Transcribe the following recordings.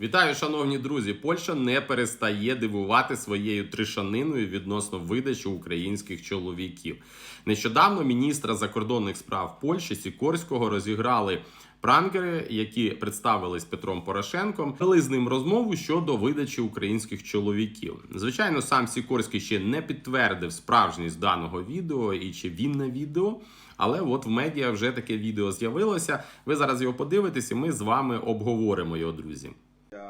Вітаю, шановні друзі! Польща не перестає дивувати своєю тришаниною відносно видачі українських чоловіків. Нещодавно міністра закордонних справ Польщі Сікорського розіграли пранкери, які представились Петром Порошенком, вели з ним розмову щодо видачі українських чоловіків. Звичайно, сам Сікорський ще не підтвердив справжність даного відео і чи він на відео. Але от в медіа вже таке відео з'явилося. Ви зараз його подивитесь, і ми з вами обговоримо його, друзі.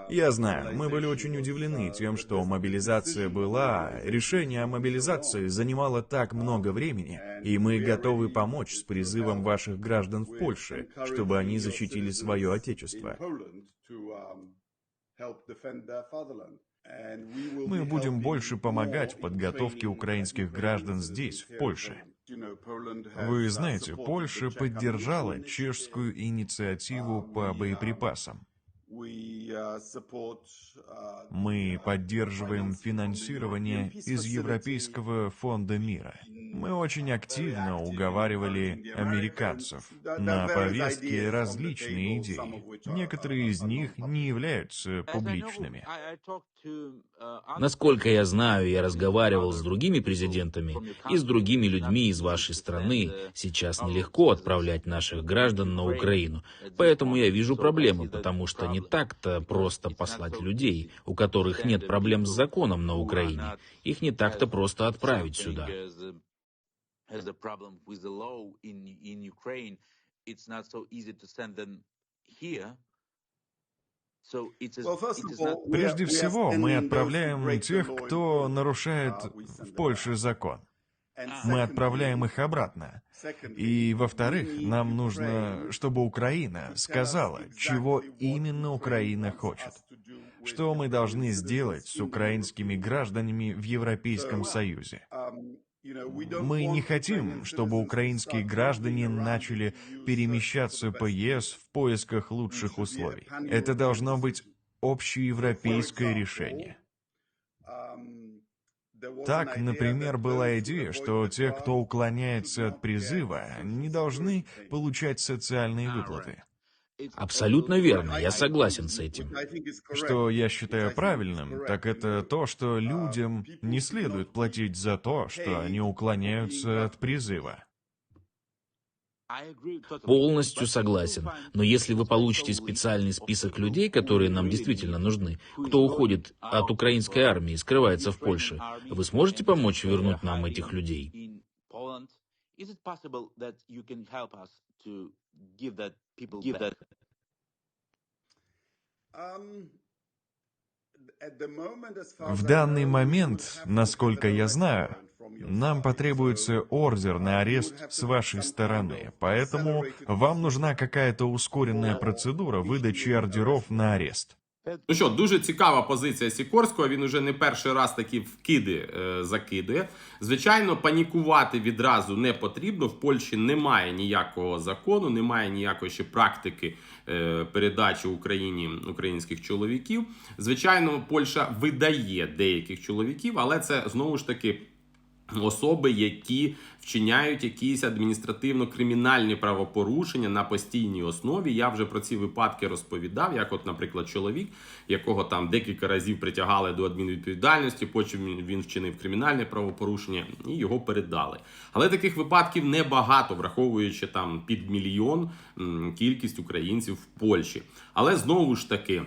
Я знаю, мы были очень удивлены тем, что мобилизация была, решение о мобилизации занимало так много времени, и мы готовы помочь с призывом ваших граждан в Польше, чтобы они защитили свое отечество. Мы будем больше помогать в подготовке украинских граждан здесь, в Польше. Вы знаете, Польша поддержала чешскую инициативу по боеприпасам. Мы поддерживаем финансирование из Европейского фонда мира. Мы очень активно уговаривали американцев. На повестке различные идеи. Некоторые из них не являются публичными. Насколько я знаю, я разговаривал с другими президентами и с другими людьми из вашей страны. Сейчас нелегко отправлять наших граждан на Украину. Поэтому я вижу проблемы, потому что не так-то просто послать людей, у которых нет проблем с законом на Украине. Их не так-то просто отправить сюда. Has a problem with the law in in Ukraine, it's not so easy to send them here. So it's a, it is not Прежде всего, мы отправляем тех, кто нарушает в Польше закон. Мы отправляем их обратно. И, во-вторых, нам нужно, чтобы Украина сказала, чего именно Украина хочет. Что мы должны сделать с украинскими гражданами в Европейском Союзе? Мы не хотим, чтобы украинские граждане начали перемещаться по ЕС в поисках лучших условий. Это должно быть общеевропейское решение. Так, например, была идея, что те, кто уклоняется от призыва, не должны получать социальные выплаты. Абсолютно верно, я согласен с этим. Что я считаю правильным, так это то, что людям не следует платить за то, что они уклоняются от призыва. Полностью согласен. Но если вы получите специальный список людей, которые нам действительно нужны, кто уходит от украинской армии и скрывается в Польше, вы сможете помочь вернуть нам этих людей? Is it possible that you can help us to give that people give that. В данный момент, насколько я знаю, нам потребуется ордер на арест с вашей стороны, поэтому вам нужна какая-то ускоренная процедура выдачи ордеров на арест. Ну що, дуже цікава позиція Сікорського. Він уже не перший раз такі вкиди е, закидує. Звичайно, панікувати відразу не потрібно. В Польщі немає ніякого закону, немає ніякої ще практики е, передачі Україні українських чоловіків. Звичайно, Польща видає деяких чоловіків, але це знову ж таки. Особи, які вчиняють якісь адміністративно-кримінальні правопорушення на постійній основі. Я вже про ці випадки розповідав, як, от, наприклад, чоловік, якого там декілька разів притягали до адмінвідповідальності, потім він- вчинив кримінальне правопорушення і його передали. Але таких випадків небагато, враховуючи там під мільйон кількість українців в Польщі. Але знову ж таки,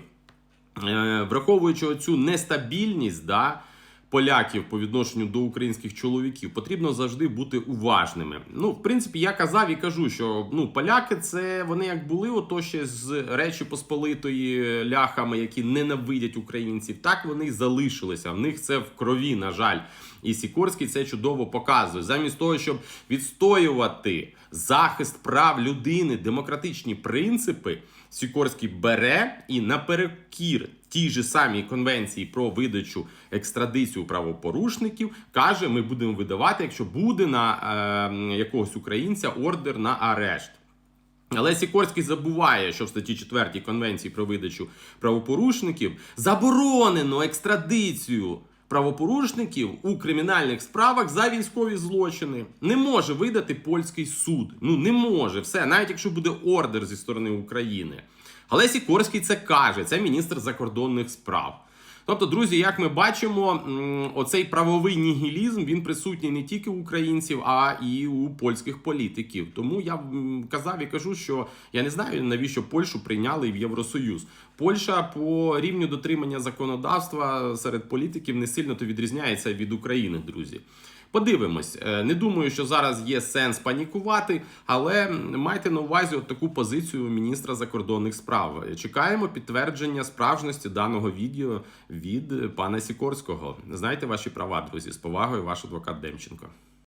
е, враховуючи оцю нестабільність, да. Поляків по відношенню до українських чоловіків потрібно завжди бути уважними. Ну, в принципі, я казав і кажу, що ну поляки це вони як були ото ще з Речі Посполитої ляхами, які ненавидять українців, так вони й залишилися. В них це в крові, на жаль. І Сікорський це чудово показує. Замість того, щоб відстоювати захист прав людини, демократичні принципи, Сікорський бере і наперекір тій же самій конвенції про видачу екстрадицію правопорушників каже: ми будемо видавати, якщо буде на е, якогось українця ордер на арешт. Але Сікорський забуває, що в статті 4 Конвенції про видачу правопорушників заборонено екстрадицію правопорушників у кримінальних справах за військові злочини. Не може видати польський суд. Ну не може все, навіть якщо буде ордер зі сторони України. Але Сікорський це каже, це міністр закордонних справ. Тобто, друзі, як ми бачимо, оцей правовий нігілізм він присутній не тільки у українців, а і у польських політиків. Тому я казав і кажу, що я не знаю навіщо Польщу прийняли в Євросоюз. Польща по рівню дотримання законодавства серед політиків не сильно то відрізняється від України, друзі. Подивимось. Е, Не думаю, що зараз є сенс панікувати, але майте на увазі от таку позицію міністра закордонних справ. Чекаємо підтвердження справжності даного відео від пана Сікорського. Знайте ваші права, друзі. З повагою, ваш адвокат Демченко.